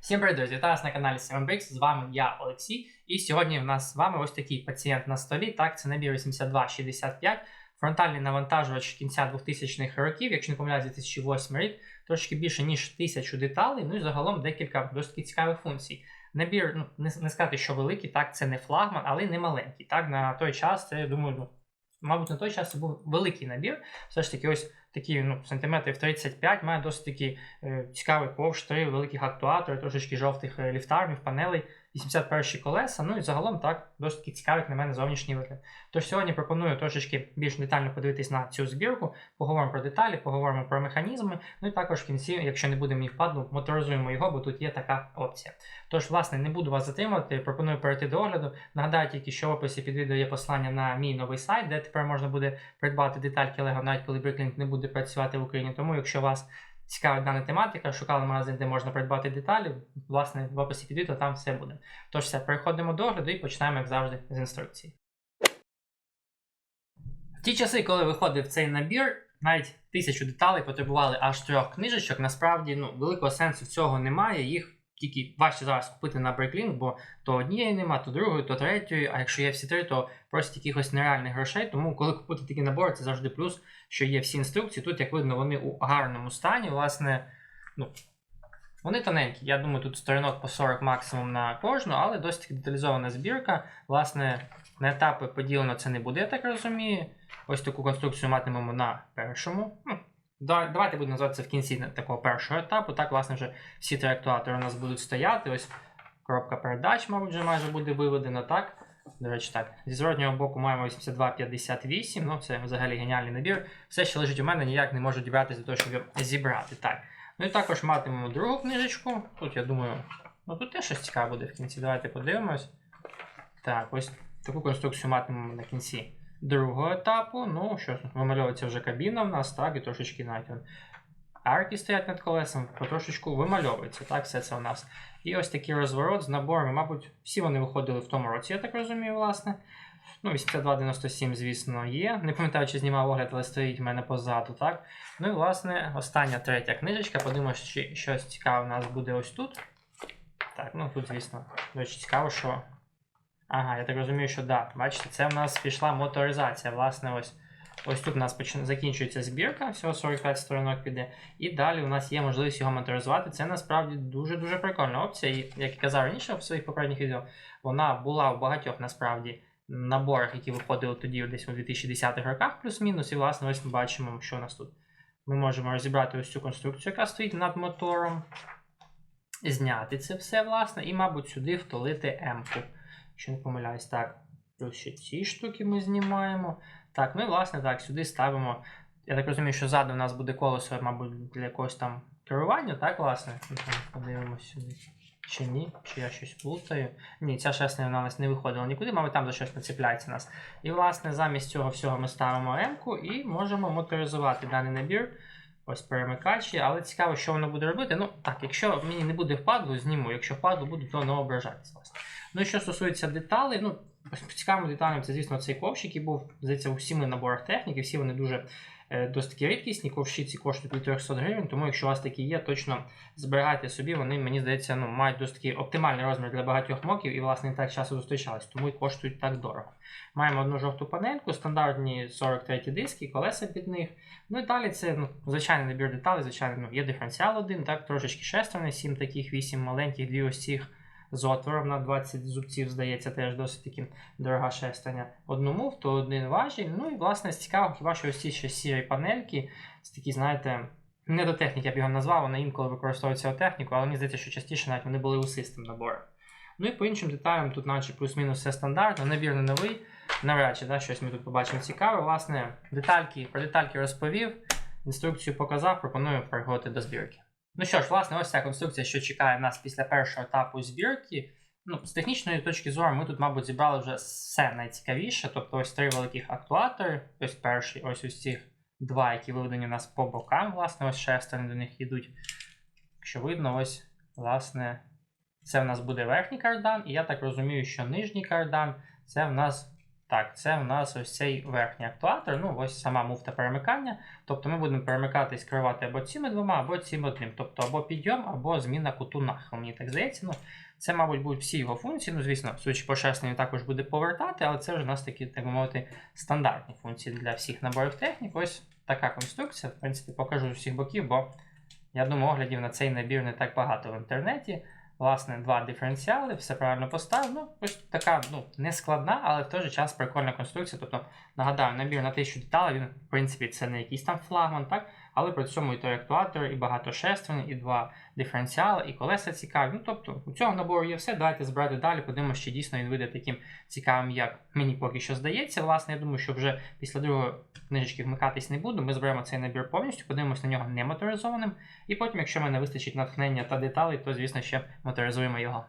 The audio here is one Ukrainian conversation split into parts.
Всім привіт, друзі! Вітаю вас на каналі 7brix, з вами я, Олексій. І сьогодні в нас з вами ось такий пацієнт на столі. Так, це набір 8265, фронтальний навантажувач кінця 2000-х років, якщо не помиляюсь, 2008 рік, трошки більше, ніж тисячу деталей, ну і загалом декілька досить цікавих функцій. Набір, ну, не, не сказати, що великий, так, це не флагман, але й не маленький. Так, на той час, це, я думаю, ну, мабуть, на той час це був великий набір. Все ж таки, ось такі ну, сантиметрів 35, має досить такий е, цікавий ковш, три великих актуатори, трошечки жовтих е, ліфтармів, панелей, 81 колеса. Ну і загалом так досить таки цікавий на мене зовнішній вигляд. Тож сьогодні пропоную трошечки більш детально подивитись на цю збірку, поговоримо про деталі, поговоримо про механізми. Ну і також в кінці, якщо не буде мені впаду, моторизуємо його, бо тут є така опція. Тож, власне, не буду вас затримувати, пропоную перейти до огляду. Нагадаю тільки, що в описі під відео є посилання на мій новий сайт, де тепер можна буде придбати детальки Lego, навіть коли Bricklink не буде працювати в Україні. Тому, якщо вас цікавить дана тематика, шукали магазин, де можна придбати деталі, власне, в описі під відео там все буде. Тож все, переходимо до огляду і починаємо, як завжди, з інструкції. В ті часи, коли виходив цей набір, навіть тисячу деталей потребували аж трьох книжечок. Насправді, ну, великого сенсу цього немає. Їх тільки важче зараз купити на Breaklink, бо то однієї нема, то другої, то третьої. А якщо є всі три, то просто якихось нереальних грошей. Тому, коли купити такі набори, це завжди плюс, що є всі інструкції. Тут, як видно, вони у гарному стані. Власне, ну, вони тоненькі. Я думаю, тут сторінок по 40 максимум на кожну, але досить деталізована збірка. Власне, на етапи поділено це не буде, я так розумію. Ось таку конструкцію матимемо на першому. Да- Давайте будемо називати це в кінці такого першого етапу. Так, власне, вже всі три актуатори у нас будуть стояти. Ось коробка передач, мабуть, вже майже буде виведена. Так. До речі, так. Зі зворотнього боку маємо 8258. Ну, це взагалі геніальний набір. Все, що лежить у мене, ніяк не можу дібратися до того, щоб його зібрати. Так. Ну і також матимемо другу книжечку. Тут, я думаю, ну тут теж щось цікаве буде в кінці. Давайте подивимось. Так, ось таку конструкцію матимемо на кінці другого етапу. Ну, що вимальовується вже кабіна в нас, так, і трошечки навіть арки стоять над колесом, потрошечку вимальовується, так, все це у нас. І ось такий розворот з наборами, мабуть, всі вони виходили в тому році, я так розумію, власне. Ну, 8297, звісно, є. Не пам'ятаю, чи знімав огляд, але стоїть в мене позаду, так. Ну і, власне, остання третя книжечка. Подивимося, чи щось цікаве у нас буде ось тут. Так, ну тут, звісно, дуже цікаво, що. Ага, я так розумію, що да. Бачите, це в нас пішла моторизація. Власне, ось ось тут у нас почин... закінчується збірка, всього 45 сторінок піде. І далі у нас є можливість його моторизувати. Це насправді дуже-дуже прикольна опція. І як я казав раніше в своїх попередніх відео, вона була в багатьох насправді наборах, які виходили тоді десь у 2010-х роках, плюс-мінус. І, власне, ось ми бачимо, що у нас тут. Ми можемо розібрати ось цю конструкцію, яка стоїть над мотором. Зняти це все, власне, і, мабуть, сюди втулити М-ку. Якщо не помиляюсь, так. Плюс ще ці штуки ми знімаємо. Так, ну і власне так, сюди ставимо. Я так розумію, що ззаду у нас буде колесо, мабуть, для якогось там керування, так, власне? Ну, Подивимось сюди. Чи ні? Чи я щось плутаю? Ні, ця шесна вона нас не виходила нікуди, мабуть, там за щось нацепляється нас. І, власне, замість цього всього ми ставимо М-ку і можемо моторизувати даний набір. Ось перемикачі, але цікаво, що воно буде робити. Ну, так, якщо мені не буде впадлу, зніму. Якщо впадлу буду, то не ображайтесь, власне. Ну і що стосується деталей, ну, цікавим деталям, це, звісно, цей ковш, який був, здається, у всіми наборах техніки, всі вони дуже досить таки рідкісні, ковші ці коштують від 300 гривень, тому якщо у вас такі є, точно зберігайте собі, вони, мені здається, ну, мають досить такий оптимальний розмір для багатьох моків і, власне, не так часто зустрічались, тому і коштують так дорого. Маємо одну жовту панельку, стандартні 43 диски, колеса під них. Ну і далі це ну, звичайний набір деталей, звичайно, ну, є диференціал один, так, трошечки шестерний, 7 таких, 8 маленьких, дві ось цих з отвором на 20 зубців, здається, теж досить таки дорога шестерня. Одну муфту, один важіль. Ну і, власне, з цікавого, хіба що ось ці ще сірі панельки, це такі, знаєте, не до техніки я б його назвав, вони інколи використовуються у техніку, але мені здається, що частіше навіть вони були у систем наборах. Ну і по іншим деталям тут, наче плюс-мінус все стандартно, набір не новий. Навряд чи да, щось ми тут побачимо цікаве. Власне, детальки, про детальки розповів, інструкцію показав, пропоную переходити до збірки. Ну що ж, власне, ось ця конструкція, що чекає нас після першого етапу збірки. Ну, З технічної точки зору, ми тут, мабуть, зібрали вже все найцікавіше. Тобто ось три великих актуатори. Ось перший, ось ось ці два, які виведені у нас по бокам, власне, ось шестерні до них йдуть. Якщо видно, ось, власне, це в нас буде верхній кардан, і я так розумію, що нижній кардан це в нас Так, це у нас ось цей верхній актуатор, ну ось сама муфта перемикання. Тобто ми будемо перемикатись, керувати або цими двома, або цим одним. Тобто або підйом, або зміна куту нахил, мені так здається. Ну, це, мабуть, будуть всі його функції. Ну, звісно, судячи по він також буде повертати, але це вже у нас такі, так би мовити, стандартні функції для всіх наборів технік. Ось така конструкція. В принципі, покажу з всіх боків, бо я думаю, оглядів на цей набір не так багато в інтернеті. Власне, два диференціали, все правильно поставив. Ну, ось така ну, не складна, але в той же час прикольна конструкція. Тобто, нагадаю, набір на 1000 деталей, він, в принципі, це не якийсь там флагман, так? Але при цьому і той актуатор, і багато шестерень, і два диференціали, і колеса цікаві. Ну, тобто, у цього набору є все. Давайте збирати далі, подивимося, чи дійсно він вийде таким цікавим, як мені поки що здається. Власне, я думаю, що вже після другої книжечки вмикатись не буду. Ми зберемо цей набір повністю, подивимося на нього немоторизованим. І потім, якщо мене вистачить натхнення та деталей, то, звісно, ще моторизуємо його.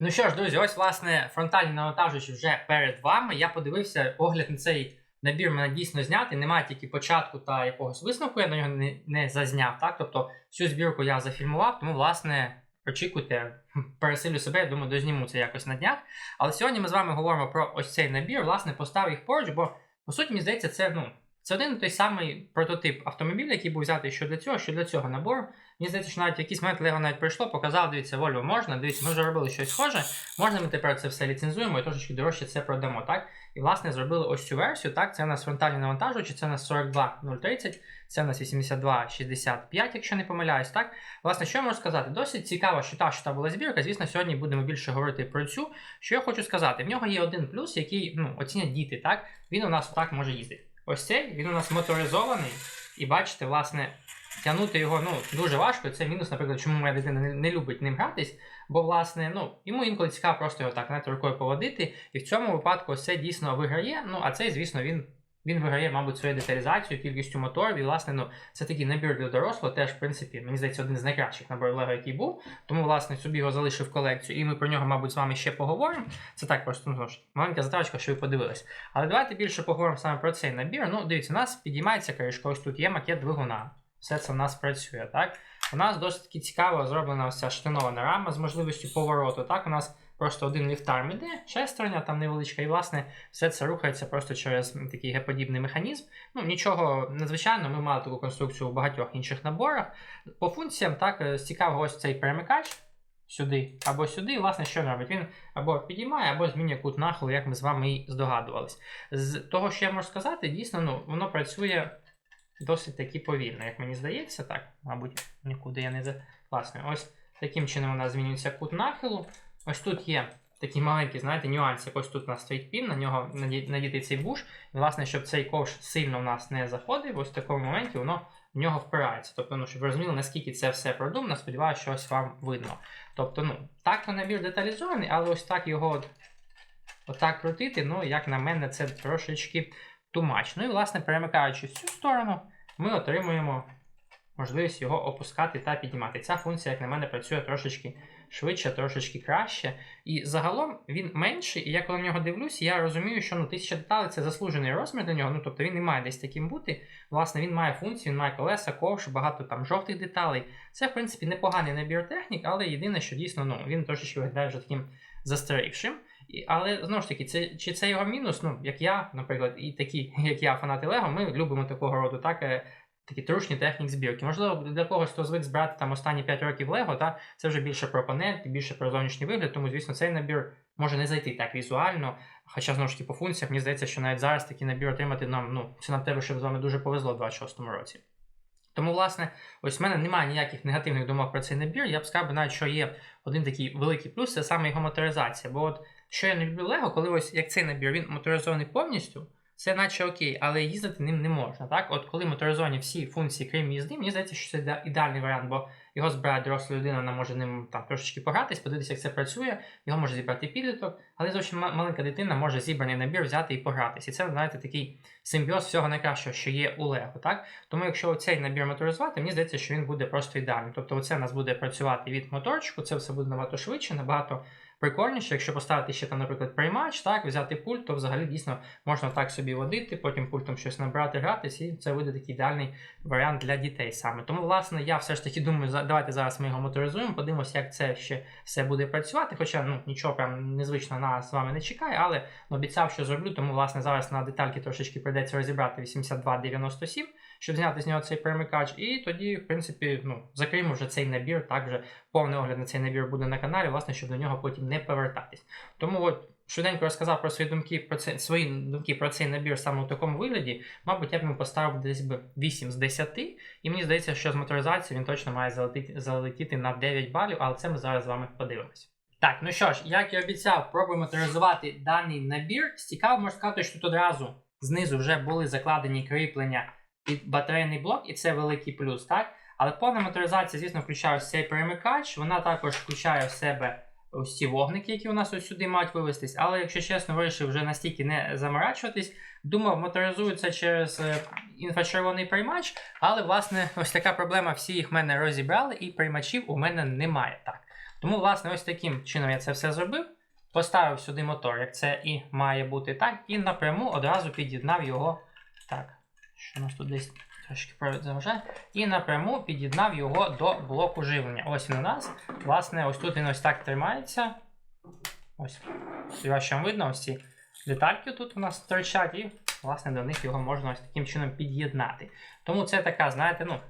Ну що ж, друзі, ось власне фронтальні навантажувачі вже перед вами. Я подивився огляд на цей набір мене дійсно зняти. Немає тільки початку та якогось висновку, я на нього не, не зазняв. Так? Тобто всю збірку я зафільмував, тому, власне, очікуйте, пересилю себе, я думаю, дозніму це якось на днях. Але сьогодні ми з вами говоримо про ось цей набір, власне, поставив їх поруч, бо, по суті, мені здається, це ну, це один і той самий прототип автомобіля, який був взятий що для цього, що для цього набору. Мені здається, що навіть в якийсь момент Лего навіть прийшло, показав, дивіться, Volvo можна, дивіться, ми вже робили щось схоже, можна ми тепер це все ліцензуємо і трошечки дорожче це продамо. так? І, власне, зробили ось цю версію. так? Це у нас фронтальні навантажувачі, це у нас 42030, це у нас 8265, якщо не помиляюсь. так? Власне, що я можу сказати? Досить цікаво, що та, що та була збірка. Звісно, сьогодні будемо більше говорити про цю. Що я хочу сказати? В нього є один плюс, який ну, оцінять діти. так? Він у нас так може їздити. Ось цей, він у нас моторизований. І бачите, власне, тягнути його ну, дуже важко. Це мінус, наприклад, чому моя дитина не, любить ним гратись. Бо, власне, ну, йому інколи цікаво просто його так знаєте, рукою поводити. І в цьому випадку це дійсно виграє. Ну, а цей, звісно, він він виграє, мабуть, своєю деталізацією, кількістю моторів. І, власне, ну, це такий набір для дорослого, теж, в принципі, мені здається, один з найкращих наборів Лего, який був. Тому, власне, собі його залишив колекцію, і ми про нього, мабуть, з вами ще поговоримо. Це так просто ну, маленька затравочка, що ви подивились. Але давайте більше поговоримо саме про цей набір. Ну, дивіться, у нас підіймається кришка, ось тут є макет двигуна. Все це в нас працює, так? У нас досить таки цікаво зроблена ось ця штинована рама з можливістю повороту. Так, у нас просто один ліфтарм іде, шестерня там невеличка, і власне все це рухається просто через такий геподібний механізм. Ну, нічого надзвичайного, ми мали таку конструкцію у багатьох інших наборах. По функціям, так, цікаво ось цей перемикач. Сюди або сюди, власне, що він робить? Він або підіймає, або змінює кут нахилу, як ми з вами і здогадувались. З того, що я можу сказати, дійсно, ну, воно працює досить таки повільно, як мені здається, так, мабуть, нікуди я не за. Власне, ось таким чином у нас змінюється кут нахилу. Ось тут є такі маленькі, знаєте, нюанси. Ось тут у нас стоїть пін, на нього надіти цей буш. І, власне, щоб цей ковш сильно в нас не заходив, ось в такому моменті воно в нього впирається. Тобто, ну, щоб розуміли, наскільки це все продумано, сподіваюся, що ось вам видно. Тобто, ну, так то набір деталізований, але ось так його от, отак крутити, ну, як на мене, це трошечки тумач. Ну і, власне, перемикаючи в цю сторону, ми отримуємо можливість його опускати та піднімати. Ця функція, як на мене, працює трошечки швидше, трошечки краще. І загалом він менший, і я коли на нього дивлюсь, я розумію, що ну, 1000 деталей це заслужений розмір для нього. Ну, тобто він не має десь таким бути. Власне, він має функцію, він має колеса, ковш, багато там жовтих деталей. Це, в принципі, непоганий набір технік, але єдине, що дійсно ну, він трошечки виглядає вже таким застарівшим. І, Але знову ж таки, це, чи це його мінус? Ну, як я, наприклад, і такі, як я, фанати Лего, ми любимо такого роду так, е, такі трушні технік збірки. Можливо, для когось, хто звик збирати там останні 5 років Лего, та, це вже більше про панель, більше про зовнішній вигляд, тому, звісно, цей набір може не зайти так візуально. Хоча, знову ж таки, по функціях, мені здається, що навіть зараз такий набір отримати нам, ну, це нам тебе, щоб з вами дуже повезло в 26-му році. Тому, власне, ось в мене немає ніяких негативних думок про цей набір. Я б сказав, навіть що є один такий великий плюс, це саме його моторизація. Бо от що я не люблю Лего, коли ось як цей набір він моторизований повністю, це наче окей, але їздити ним не можна. Так? От коли моторизовані всі функції, крім їзди, мені здається, що це ідеальний варіант, бо його збирає доросла людина, вона може ним там трошечки погратись, подивитися, як це працює, його може зібрати підліток, але зовсім маленька дитина може зібраний набір взяти і погратись. І це, знаєте, такий симбіоз всього найкращого, що є у Лего. Так? Тому якщо цей набір моторизувати, мені здається, що він буде просто ідеальним. Тобто, оце у нас буде працювати від моторчику, це все буде набагато швидше, набагато прикольніше, якщо поставити ще там, наприклад, приймач, так, взяти пульт, то взагалі дійсно можна так собі водити, потім пультом щось набрати, гратись, і це буде такий ідеальний варіант для дітей саме. Тому, власне, я все ж таки думаю, давайте зараз ми його моторизуємо, подивимося, як це ще все буде працювати. Хоча ну, нічого прям незвичного нас з вами не чекає, але обіцяв, що зроблю, тому власне зараз на детальки трошечки прийдеться розібрати 8297, щоб зняти з нього цей перемикач, і тоді, в принципі, ну, закриємо вже цей набір, так вже повний огляд на цей набір буде на каналі, власне, щоб до нього потім не повертатись. Тому от швиденько розказав про свої думки про це, свої думки про цей набір саме у такому вигляді. Мабуть, я б йому поставив десь би 8 з 10, і мені здається, що з моторизацією він точно має залетіти, залетіти на 9 балів, але це ми зараз з вами подивимося. Так, ну що ж, як і обіцяв, пробуємо моторизувати даний набір. Цікаво можна сказати, що тут одразу знизу вже були закладені кріплення під батарейний блок, і це великий плюс, так? Але повна моторизація, звісно, включає цей перемикач. Вона також включає в себе ось ці вогники, які у нас ось сюди мають вивестись. Але, якщо чесно, вирішив вже настільки не заморачуватись. Думав, моторизується через е, інфрачервоний приймач, але, власне, ось така проблема, всі їх в мене розібрали, і приймачів у мене немає. так. Тому, власне, ось таким чином я це все зробив. Поставив сюди мотор, як це і має бути так, і напряму одразу під'єднав його. Так, що нас тут десь трошки заважає. І напряму під'єднав його до блоку живлення. Ось він у нас. Власне, ось тут він ось так тримається. Ось. Вам видно, ось ці детальки тут у нас торчать, і, власне, до них його можна ось таким чином під'єднати. Тому це така, знаєте, ну.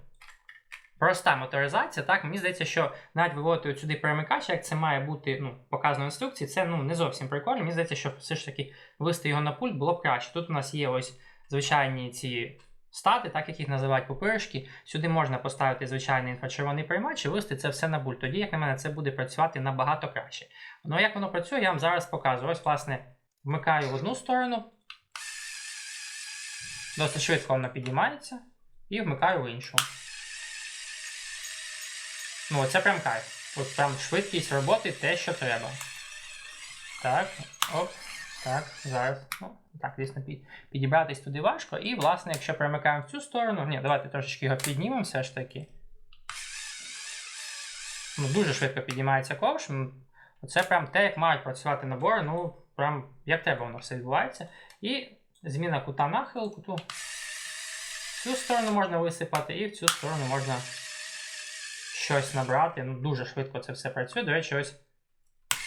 Проста моторизація, так, мені здається, що навіть виводити сюди перемикач, як це має бути ну, показано в інструкції, це ну, не зовсім прикольно. Мені здається, що все ж таки вивести його на пульт було б краще. Тут у нас є ось звичайні ці стати, так як їх називають пупиришки. Сюди можна поставити звичайний інфрачервоний приймач і вивести це все на пульт. Тоді, як на мене, це буде працювати набагато краще. Ну а як воно працює, я вам зараз показую. Ось, власне, вмикаю в одну сторону. Досить швидко воно підіймається. І вмикаю в іншу. Ну, оце прям кайф. От прям швидкість роботи те, що треба. Так, оп, так, зараз. Ну, так, звісно, під, підібратись туди важко. І, власне, якщо перемикаємо в цю сторону, ні, давайте трошечки його піднімемо все ж таки. Ну, дуже швидко піднімається ковш. Це прям те, як мають працювати набори, ну, прям як треба воно все відбувається. І зміна кута нахилу, куту. В цю сторону можна висипати, і в цю сторону можна щось набрати. Ну, дуже швидко це все працює. До речі, ось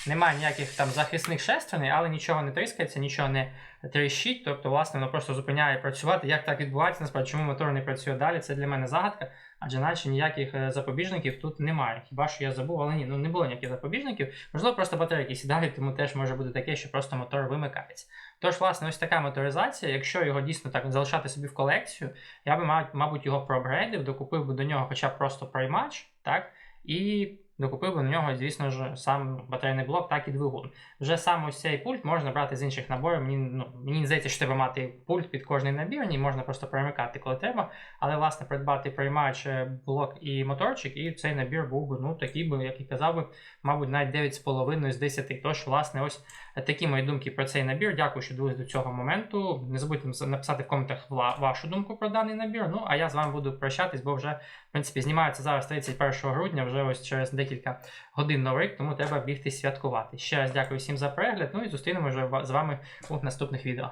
немає ніяких там захисних шестерней, але нічого не тріскається, нічого не тріщить. Тобто, власне, воно просто зупиняє працювати. Як так відбувається, насправді, чому мотор не працює далі? Це для мене загадка, адже наче ніяких е, запобіжників тут немає. Хіба що я забув, але ні, ну не було ніяких запобіжників. Можливо, просто батарейки сідають, тому теж може бути таке, що просто мотор вимикається. Тож, власне, ось така моторизація. Якщо його дійсно так залишати собі в колекцію, я би, мабуть, мабуть, його проапгрейдив, докупив би до нього хоча б просто приймач, так, і докупив до нього, звісно ж, сам батарейний блок, так і двигун. Вже сам ось цей пульт можна брати з інших наборів. Мені, ну, мені здається, що треба мати пульт під кожний набір, ні, можна просто перемикати, коли треба. Але, власне, придбати приймач, е, блок і моторчик, і цей набір був би, ну, такий би, як і казав би, мабуть, навіть 9,5 з 10. Тож, власне, ось такі мої думки про цей набір. Дякую, що дивились до цього моменту. Не забудьте написати в коментах вашу думку про даний набір. Ну, а я з вами буду прощатись, бо вже, в принципі, знімається зараз 31 грудня, вже ось через декілька годин новий тому треба бігти святкувати. Ще раз дякую всім за перегляд. Ну і зустрінемо вже з вами у наступних відео.